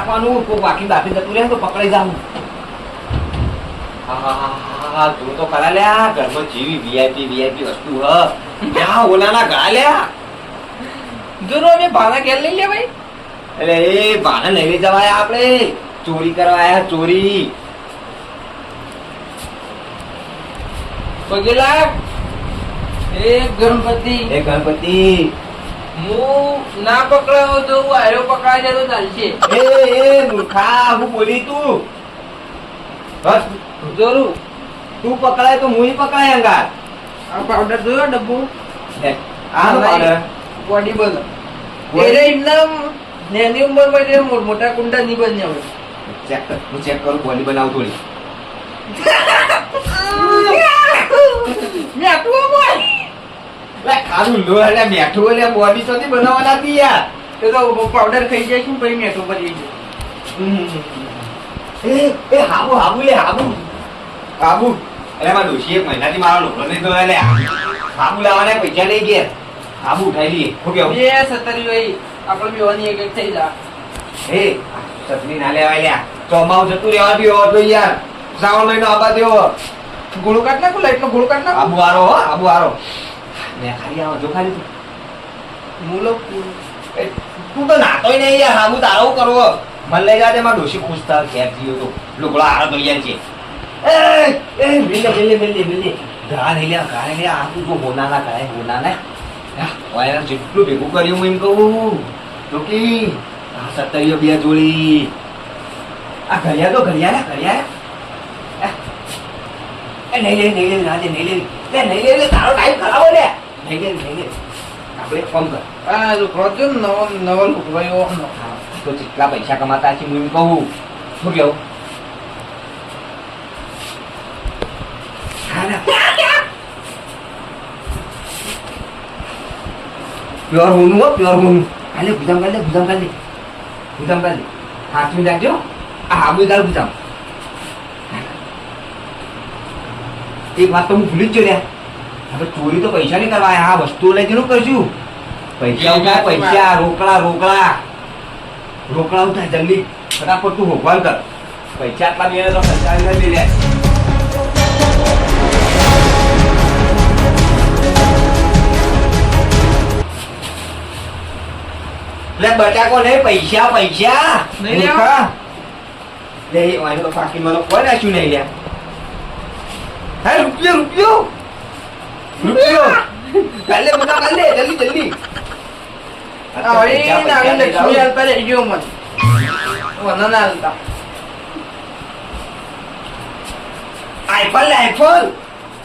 ઘરેથી કોઈ વાકી બાકી જતું રહે તો પકડાઈ હા તું તો કરા લ્યા ઘરમાં જેવી વીઆઈપી વીઆઈપી વસ્તુ હ. ક્યાં ઓલાના ગળા લ્યા. જોરો અમે ભાડા ઘેર લઈ લે ભાઈ. એટલે એ ભાડા નહીં લઈ જવાય આપણે. ચોરી કરવા આયા ચોરી. પગેલા એ ગણપતિ. એ ગણપતિ. હું ના પકડાયો તો હું આયો પકડાય જાય તો ચાલશે એ એ મૂર્ખા હું બોલી તું. બસ જોરું તું પકડાય તો હું પકડાય અંગાર. આ પાવડર જોયો ડબ્બો? આ પાવડર બોડી બલ Body? એને એમના નાની ઉંમરમાં જે મોટા કુંડા નહીં બની હોય. ચેક કર હું ચેક કરું બોડી બનાવું થોડી. મેં આટલું બોલ. ખાધું લો એટલે બેઠું એટલે બોડી તો બનાવવાના હતી યાર. એ તો પાવડર ખાઈ જાય છે પછી? મેઠું ભરી જાય એ એ હાબુ હાબુ લે હાબુ. હાબુ? એટલે મારા ડોશી એક મહિનાથી મારો ઢોકળો નહીં હાબુ લાવવાના પૈસા ગયા. હાબુ ઉઠાઈ લઈએ. શું કેવું બે સત્તરી ભાઈ આપણે બેવાની એક એક થઈ જા. એ સતરી ના લેવાય લ્યા ચોમાવ જતું રહેવા દ્યો તો યાર. શ્રાવણ મહિનો આવવા દ્યો. ગોળો કાઢ નાખો લાઈટ નો ગોળો કાઢ નાખું. આબુ આરો હો આબુ આરો. મેં ખાલી ખાલી. મૂલો તું તો નાતોય નહીં યાર હાબુ તારો કરવો. મને લઈ જાજે, મારા ડોશી ખુશ થાય તો. લુગડો આરો તો યાર છે. એ એ મિલે મિલે મિલે જેટલું ભેગું કર્યું હું એમ કહું. તો કે આ સત્તરીઓ બે જોડી. આ ઘડિયા તો ઘડિયા ઘડિયા એ, નહીં લે નહીં લે, રાજે, નહીં લે. લે, નહીં લે લે, તારો ટાઈમ ખરાબ લે નહીં લે નહીં લે આપણે ફોન કર. આ લુકડો જો ને નવો નવો નો. હા, તો જેટલા પૈસા કમાતા છે હું એમ કહું. શું કેવું. પ્યોર હોનું હો પ્યોર હોનું કાલે ગુદામ કાલે ગુજામ કાલે ગુજામ કાલે હાથમી રાખજો આ આબુ કાલ ગુદામ એક વાત તો હું ભૂલી જ ગયો લ્યા. હવે ચોરી તો પૈસા નહીં કરવા આ વસ્તુ લઈ જઈને કરશું? પૈસા ઉઠા પૈસા રોકડા રોકડા. રોકડા ઉઠા જલ્દી. ફટાફટ તું ભગવાન કર. પૈસા આટલા બે તો પૈસા લઈ લે. લે બટાકો નહીં પૈસા પૈસા. નહીં લેવા? લે વાંધો પાકી મને કોઈ નાખ્યું નહીં લે. હે રૂપિયો રૂપિયો. રૂપિયો જલ્દી જલ્દી લક્ષ્મી હાલતા મને વના ના હાલતા આઈફોન લે આઈફોન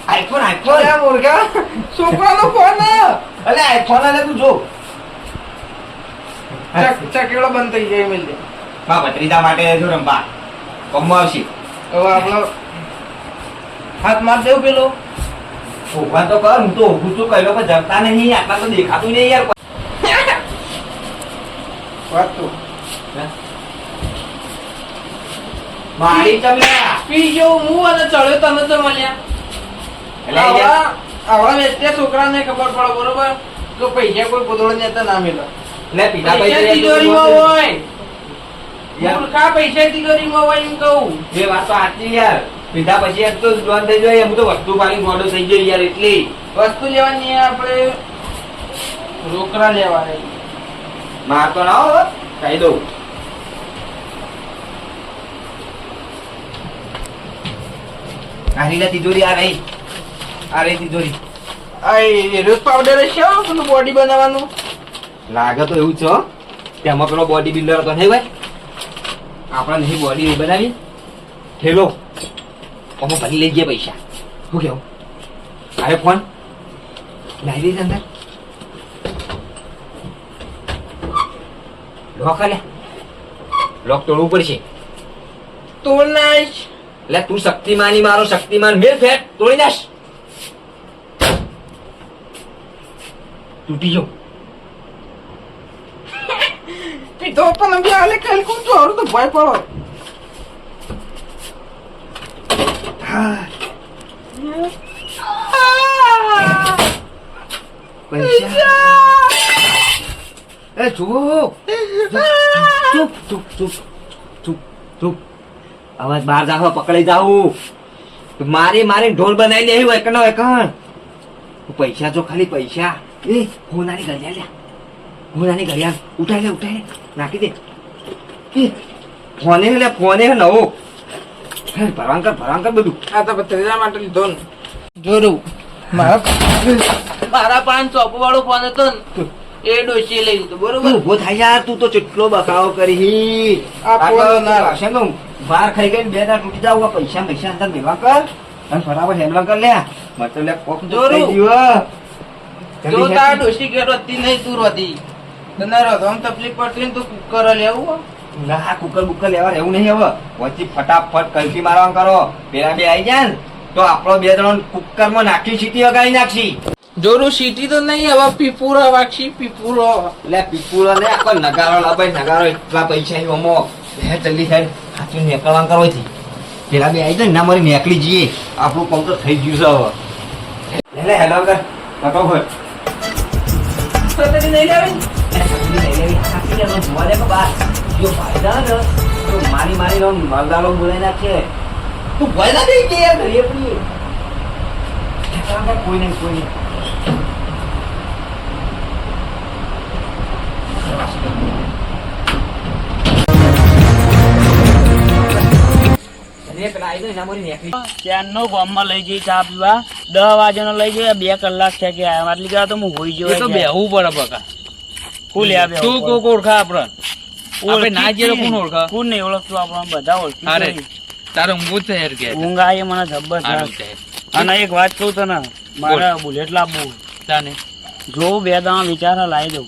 આઈફોન આઈફોન અરે મુર્ગા છોકરાનો ફોન અલે આઈફોન આલે તું જો ચકેડો બંધ થઈ જાય મિલ ભત્રીજા માટે જો રંબા કમવા આવશે હવે આપણો હાથ માર દેવું પેલો ભગવાન તો કર હું તો ઊભું છું કઈ લોકો જમતા નહીં આટલા તો દેખાતું નહીં યાર વાત તો. મારી ચમલ્યા પી ગયો હું અને ચડ્યો તને તો મળ્યા. એટલે આવા આવા છોકરાને ખબર પડે બરોબર? તો પૈસા કોઈ પોતળો નેતા ના મેલો. લે પીધા પૈસા તિજોરીમાં હોય. યાર. મૂર્ખા પૈસા તિજોરીમાં હોય એમ કહું. એ વાત તો યાર. પીધા પછી એક તો લોન થઈ જાય એમ તો વસ્તુ પાણી મોડો થઈ ગયો યાર એટલી. વસ્તુ લેવાની આપણે રોકડા લેવા માર તો ના હો કહી દઉં. આ રીલા તિજોરી આ રહી. આ રહી તિજોરી. આ રોજ પાવડર છે પેલું બોડી બનાવવાનું. લાગે તો એવું છે હો. તેમાં પેલો બોડી બિલ્ડર હતો નહીં ભાઈ? આપણે નહીં બોડી બનાવી. ઠેલો. અમે ભરી લઈ ગયા પૈસા. શું કેવું? અરે ફોન? લાવી દઈશ અંદર. લોક લે લોક તોડવું પડશે. તોડ નાશ એટલે તું શક્તિમાની, મારો શક્તિમાન. મેળ ફેર તોડી નાખ. તૂટી જાઉં. પીતો પણ બી આલે કાલ કોણ તો? તો ભય પડો પૈસા એ જુઓ ચૂપ ચૂપ ચૂપ ચૂપ ચૂપ અવાજ બહાર જાવ પકડી જાવું મારી મારી ઢોલ બનાવી દે એકનો એકણ પૈસા જો ખાલી પૈસા એ હોનાની ઘડિયાળ લે હોનાની ઘડિયાળ ઉઠાઈ લે ઉઠાઈ લે નાખી દે એ ફોને લે ફોને નવો હે ભરવાન કર ભરવાન કર બધું. આ તો ત્રીજા માટે લીધો ને. જોરું. મારા મારા પાંચ ચોપ વાળો ફોન હતો ને એ ડોસી લઈ લીધો બરોબર? ઊભો થાય યાર તું તો કેટલો બકાવો કરી. આ ફોન ના રાશનનું. બહાર ખાઈ ગઈ બે દાડા તૂટી જાવ પૈસા પૈસા અંદર મેવા કર. અને બરાબર હેમલા કર લે. મતલબ લે કોક જોરું. જો તાર ડોસી ડોશી ઘેર હતી નહીં તું હતી તને રહો તકલીફ પડતી ને તું કુકર લેવું ના કુકર બુકર લેવા એવું નહીં હવે. વચ્ચે ફટાફટ કલકી મારવા કરો. પેલા બે આવી જાય તો આપણો બે જણ કુકરમાં નાખી સીટી વગાડી નાખશી જોરું સીટી તો નહીં હવે પીપુરો વાગશી પીપુરો. એટલે પીપુરો ને આખો નગારો લાવે નગારો એટલા પૈસા ઓમો હે જલ્દી હેડ હાચું નેકળવા કરો થી પેલા બે આવી જાય ને મારી નેકળી જઈએ. આપણું કામ તો થઈ ગયું છે હવે. લે લે હેલો કર ફટાફટ નહીં લેવી. મારી મારી નો મરદાલો બોલાઈ નાખે. તું ભય ના કે યાર ઘરે પડી કોઈ નહીં કોઈ નહીં ગામમાં લઈ જઈ ચા પીવા. દસ વાગ્યાનો લઈ જઈ બે કલાક છે કે આટલી કલાક તો હું હોઈ ગયો એ તો બેહવું પડે બકા. કોણ લ્યા તું કોક ઓળખા આપડે. આપણે ના જઈએ કોણ ઓળખે? કોણ નહીં ઓળખતું આપણે બધા ઓળખી અરે જ નહીં. જ છે કે. ઊંઘ આવી મને સારું અને એક વાત કહું તને મારે બુલેટ લાવવું તાને? જો બે દાણા વિચાર લાવી દઉં.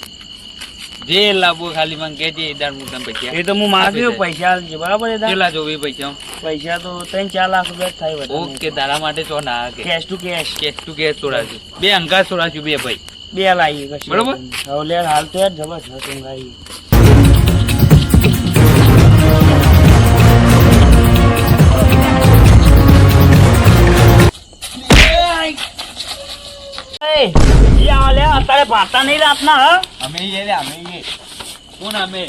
જે લાવવું ખાલી મને કહેજે એ દાડ હું તને પૈસા એ તો હું માગ્યો પૈસા આલજે, બરાબર એ? કેટલા જોવી પૈસા? પૈસા તો ત્રણ ચાર લાખ રૂપિયા થાય વધારે ઓકે તારા માટે ચો ના cash to cash cash to cash છોડાશું. બે અંકા છોડાશું બે ભાઈ. બે લાવી બરોબર? હવે લે હાલ તો યાર જબરજસ્ત ઊંઘ આવી અત્યારે ભાતા નહીં રાતના હા? અમે રે અમે કોણ અમે?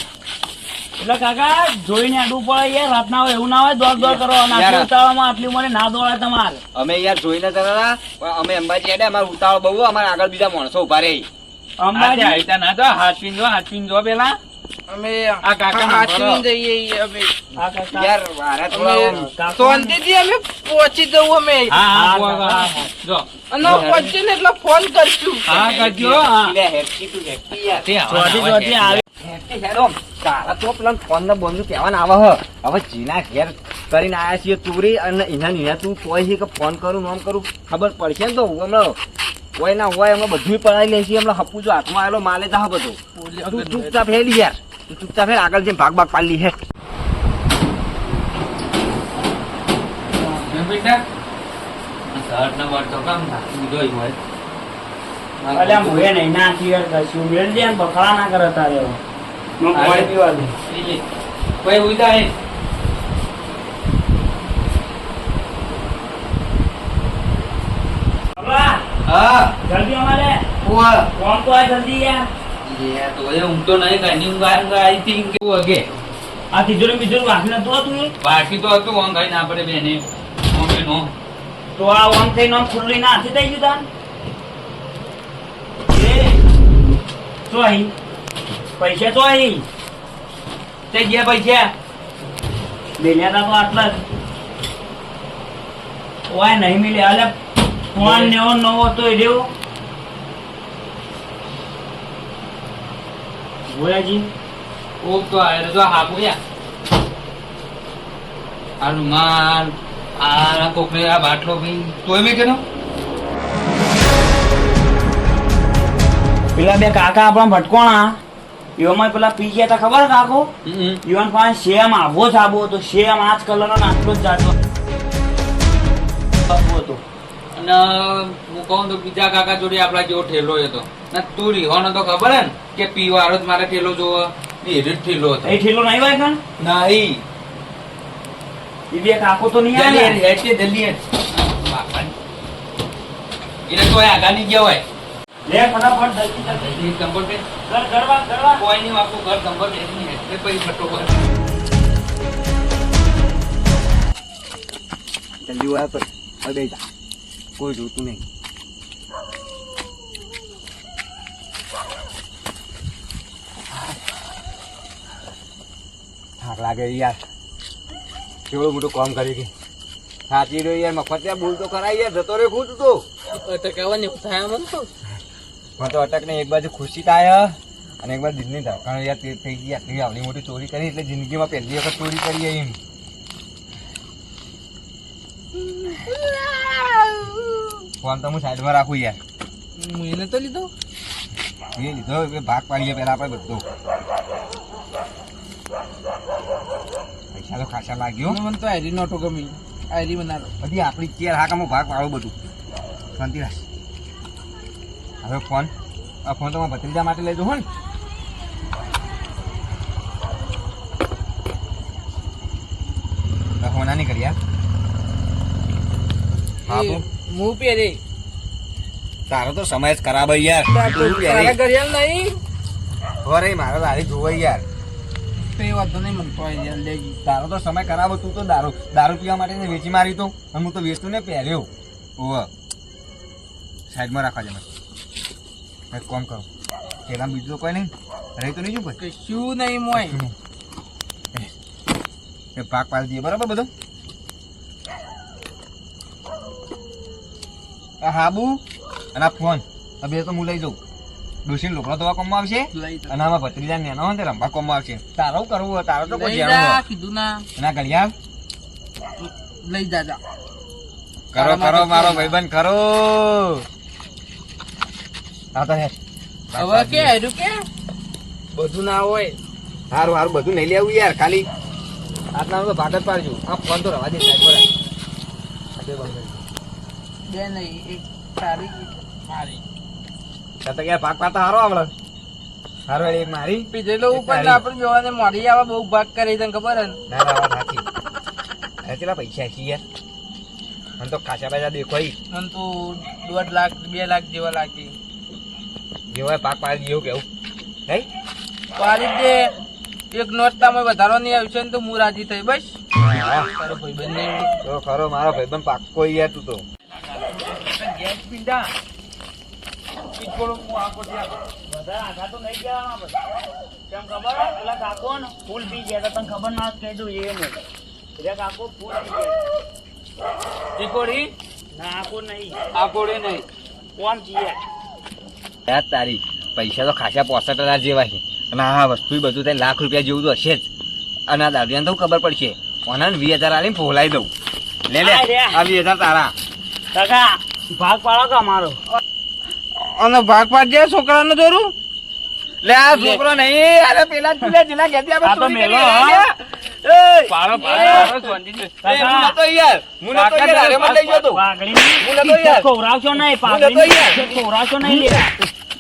એટલે કાકા જોઈને આડું પડે યાર રાતના હોય એવું ના હોય દોડ દોડ કરો. આટલી ઉતાવળમાં આટલી ઉંમરે ના દોડે તમારે. અમે યાર જોઈને પણ અમે અંબાજી હેડે અમારે ઉતાવળ બહુ અમારે આગળ બીજા માણસો ઊભા રહી. અંબાજી? ના તો હાથ પીન જો હાથ પીન જો પેલા. અમે આ કાકાનો હાચવીને જઈએ અમે. આ કાકા. યાર મારા થોડા શાંતિથી અમે પહોંચી જવું અમે. હા હા હા, બોલ, હા, હા. જો. અને પહોંચીએ ને એટલે ફોન કરશું. હા કરજો હા. લે, તું હેડકી યાર. તે આવા ચોથી ના હોય ચોથી કે. આવી હેડકી હેડો. તારા તો પેલા ફોન ને બોન કેવા કહેવાના આવે હ. હવે જીના ઘેર કરીને આયા છીએ તુરી અને એના નીના તું કોઈ છે કે ફોન કરું નોમ કરું ખબર પડશે ને તો હું હમણાં કોઈ ના હોય અમે બધું પડાવી લઈશું હમણાં હપુ જો હાથમાં આવેલો માલે જા બધું. તું ચૂપચાપ હેલી યાર. તું ચૂપચાપ હેડ આગળ જઈને ભાગ ભાગ પાડી હે. બેટા શર્ટ ને તો કામ જોઈ હોય. અલ્યા મુએ નહીં નાખી યાર કશું. મેળ દે ને ના કરે તારે હવે. મને પાણી પીવા દે. કોઈ ઉડા હે હા. જલ્દી અમારે. ફોન તો આ જલ્દી યાર. યાર તો એ ઊંઘ તો નહીં કાંઈ નહીં ઊંઘ આ ઊંઘ આવી હતી કેવું વાગે આ તિજોરી બીજોરી વાંચી નતું હતું એ? બાકી તો હતું ઊંઘ આવી ના પડે બેને. મમ્મી નો. તો આ ઓમ થઈને ઓમ ખુલ્લી ના હાથી થઈ ગયું તાન? એ અહીં? પૈસા તો અહીં? તે ગયા પૈસા? બેલ્યા તા તો આટલા જ. ઓય નહીં મિલે અલે ફોન નેવો નવો તો એ ભોયાજી ઓ તો આ તો હાપુ યા આ આ કોકને આ બાટલો ભાઈ તોય મેં કેનો પેલા બે કાકા આપણા ભટકોણા. એવામાં પેલા પી ગયા તા ખબર કાકો? યુવાન પાસે શેમ આવો જ આવો હતો. શેમ આ જ કલરનો નાખતો જ જાતો હતો. અને હું કહું તો બીજા કાકા જોડે આપણા જેવો ઠેલો હતો ને તું રીહોનો તો ખબર હે ને કે પીવારો જ મારે ઠેલો જોવો. એ રીત ઠેલો હતો. એ ઠેલો નહીં વાય કાન નહીં એ. બે કાકો તો નહીં આવે હેડ, છે, જલ્દી હેડ. એને તો નહીં ગયા હોય. લે ફટાફટ જલ્દી જલ્દી. એ કંપોટ પે. ઘર ઘરવા ઘરવા કોઈ નહીં વાપરું ઘર કંપોટ પે નહીં હેડ. એ પછી ફટો કર. જલ્દી આવ પર હવે જા. કોઈ જોતું નહીં. થાક લાગે યાર. કેવડું મોટું કામ કરી કે. સાચી રહ્યો યાર મફત ત્યાં ભૂલ તો કરાય યાર જતો રહ્યો ખુદ તો. અટકાવવાની થાય મને તો. મને તો અટક નહીં એક બાજુ ખુશી થાય અને એક બાજુ દિલની થાય કારણ યાર તે થઈ ગઈ આટલી આવડી મોટી ચોરી કરી એટલે જિંદગીમાં પહેલી વખત ચોરી કરી એમ. ફોન તો હું સાઈડમાં રાખું યાર. હું એને તો લીધો. એ લીધો એ ભાગ પાડીએ પહેલાં આપણે બધો. પૈસા તો ખાસા લાગ્યો. મને તો આયરી નોટો ગમી. આયરી બનાવો. બધી આપણી ચેર હાકામાં ભાગ પાડો બધું. શાંતિ રાખ હવે ફોન આ ફોન તો મારા ભત્રીજા માટે લઈ જવું ને. હવે ફોન આની કરી યાર હા. હું પહેરી તારો તો સમય જ ખરાબ હોય યાર. તું પહેરી. ઘડિયાળ નહીં. અરે મારે તારી જોવાય યાર. તો વાંધો નહીં મને તો આયરી લેજી તારો તો સમય ખરાબ તું તો દારૂ દારૂ પીવા માટે વેચી મારી તો. અને હું તો વેચતું ને પહેર્યો. ઓવ સાઈડમાં રાખવા જમે એક કોમ કરો. પેલા બીજું કોઈ નહીં. રહી તો નહીં શું કોઈ શું નહીં મોય. એ ભાગ પાડી દઈએ બરાબર બધો? આ હાબુ અને આ ફોન. આ બે તો હું લઈ જાઉં. ડોશીને લોકડો તો કોમમાં આવશે. અને આમાં ભત્રીજા નેનો હોય રંભા કોમમાં આવશે. તારો કરવું તારો તો કોઈ. કીધું ના. આ ઘડિયાળ? લઈ જા જા. કરો કરો મારો કેમ? ભાઈબંધ કરો. આ તો હે હવે કે હેરું કે? બધું ના હોય. હારું હારું બધું નહીં લેવું યાર ખાલી. આટલા જ પાડજો. આ ફોન તો રવા દે સાહેબ બે નહીં એક તારી મારી. તો ક્યાં ભાગ પાતા હારો આવડે હારો એક મારી. એક ઉપર આપણે જોવાને મોડી આવે બહુ ભાગ કરી તને ખબર હે ના? ના અરે કેટલા પૈસા છે યાર? મને તો ખાસા પૈસા દેખાય. મને તો દોઢ લાખ બે લાખ જેવા લાગે. જેવા ભાગ પાડી જેવું કેવું નહીં? પાડી દે. એક નોટ તમે આવ્યો આવશે ને તો હું રાજી થઈ બસ. તારો ભાઈબંધ નહીં તો ખરો મારો ભાઈબંધ પાક્કો યાર તું તો. વધારે આઘા તો નહીં કહેવાના. કેમ ખબર? પેલા કાકો ને ફૂલ પી ગયા તને ખબર ના કહી દઉં એ નહીં. એટલે કાકો ફૂલ પી ગયા. ટીકોડી ના આખો નહીં. આકોડી નહીં. કોણ છીએ યાર તારી પૈસા તો ખાસા પોસઠ હજાર જેવા છે. અને આ વસ્તુ બધું તે લાખ રૂપિયા જેવું તો હશે જ. અને આ દાદીને તો ખબર પડશે. ઓના વીસ હજાર આલીને ફોલાઈ દઉં. લે લે. આ આ વીસ હજાર તારા. કાકા ભાગ પાડો કે અમારો? અને ભાગ પાડજે છોકરાને દોરું લે આ છોકરો નહીં અરે પેલા પેલા જેના ઘેરથી આપણે તો ચોરી મેલો, કરી હા? પાડો પાડો. એ, હું નતો યાર હું તો યાર મને લઈ ગયો તો. હું નતો યાર. કોરાશો નહીં. ઇજ્જત ખવડાવશો નહીં. લે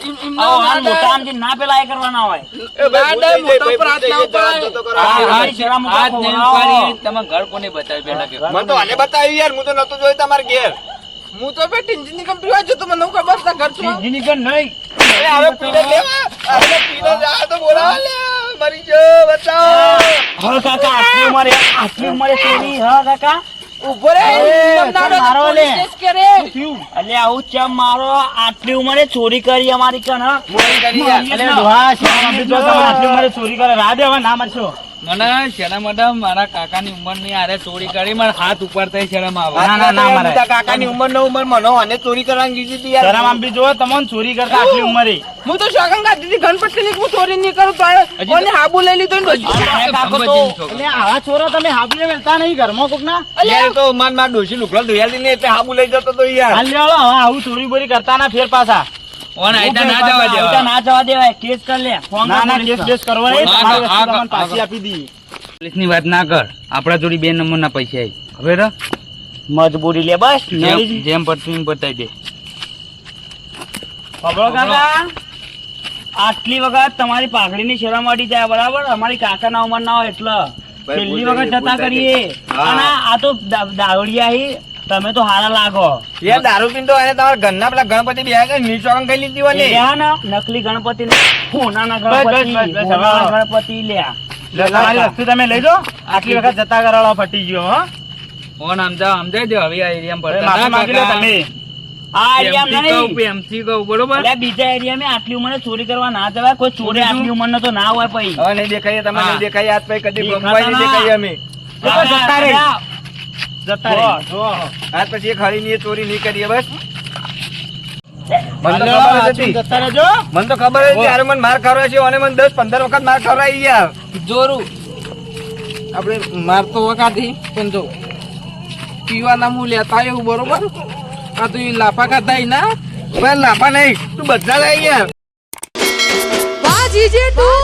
મોટા ના પેલા એ કરવાના હોય. ના, ના તમે ઘર કોને બતાવી પેલા કે મને તો બતાવી યાર હું તો નતો જોયું તમારે ઘેર. હું તો કંપની મને ખબર છે ઘર છું જીની નહીં. હવે પીને લેવા. હવે પીને જા તો બોલાવા લે. મરી જો બતાવો હા કાકા આટલી ઉંમરે આટલી ઉંમરે હા કાકા. ઊભો રે મારો લે. આવું ચમ મારો? આટલી ઉંમરે ચોરી કરી અમારી કન ચોરી કરે રાહ દે હવે ના મારશો. મને શેના મેડમ મારા કાકાની ઉંમરની આરે ચોરી કરી મારા હાથ ઉપર થઈ શરમ આવે ના, ના, ના, મારે. કાકાની ઉંમર નો ઉંમર મનો અને ચોરી કરવાની દીધી હતી યાર. શરમ આમ બી જો તમને ચોરી કરતા આટલી ઉંમરે. હું તો શાકન ખાતી હતી ગણપતિ ની હું ચોરી નહીં કરું તો આ કોને હાબુ લઈ લીધો ને આ કાકો તો? એટલે આવા ચોરો તમે હાબીએ મેલતા નહીં ઘરમાં કોક ના યાર તો માર માર ડોશી લુકડો ધોયાલી ને એટલે હાબુ લઈ જતો તો યાર. હાલ લેવાળો આવું ચોરી બોરી કરતા ના ફેર પાછા. ઓન આઈતા ના જવા આઈતા ના જવા દેવાય. કેસ કર લે. ના ના કેસ કેસ કરવો નહીં તમારી પાછી આપી દી. પોલીસની વાત ના કર. જોડી બે નંબરના પૈસા આવી ખબર હે? મજબૂરી લે બસ જેમ પડતું બતાવી દે. ખબર કાકા? આટલી વખત તમારી પાઘડીની શરમ અડી જાય બરાબર? અમારી કાકાના ઉંમર ના હોય એટલે. છેલ્લી વખત જતા કરીએ. અને આ તો દાવડિયા હી. તમે તો હારા લાગો. યાર દારૂ પીન તો એને તમારા ઘરના પેલા ગણપતિ બે આગળ નીચોકણ ખાઈ લીધી હોય ને? નકલી ગણપતિ ને. હોનાના બસ, બસ, ગણપતિ. ગણપતિ લ્યા. તમારી વસ્તુ તમે લઈ આટલી વખત જતા કરાવવા ફટી ગયો હો. ફોન સમજાવ સમજાઈ દો. હવે આ એરિયા પર માફી માંગી લો તમે. આ એરિયા નહીં. કહું બરોબર? બીજા એરિયામાં આટલી ઉંમરે ચોરી કરવા ના જવાય. કોઈ ચોરી આટલી ઉંમરનો તો ના હોય પછી દેખાય નહીં તમે. નહીં દેખાઈએ આજ પછી કદી અમે. જતા રહી. જતા રહે. આજ પછી એક હળી ની ચોરી નહીં કરીએ બસ. મને તો ખબર હતી. જતા રહેજો. મને તો ખબર જ હતી યાર મને માર ખવડાવે છે અને મને દસ પંદર વખત માર ખવડાવી યાર જોરું. આપણે મારતો વખાથી પણ જો પીવાના હું લેતા એવું બરોબર? આ તો લાફા ખાતા ના લાફા નહીં તું બધા લઈ યાર વાહ જીજે તું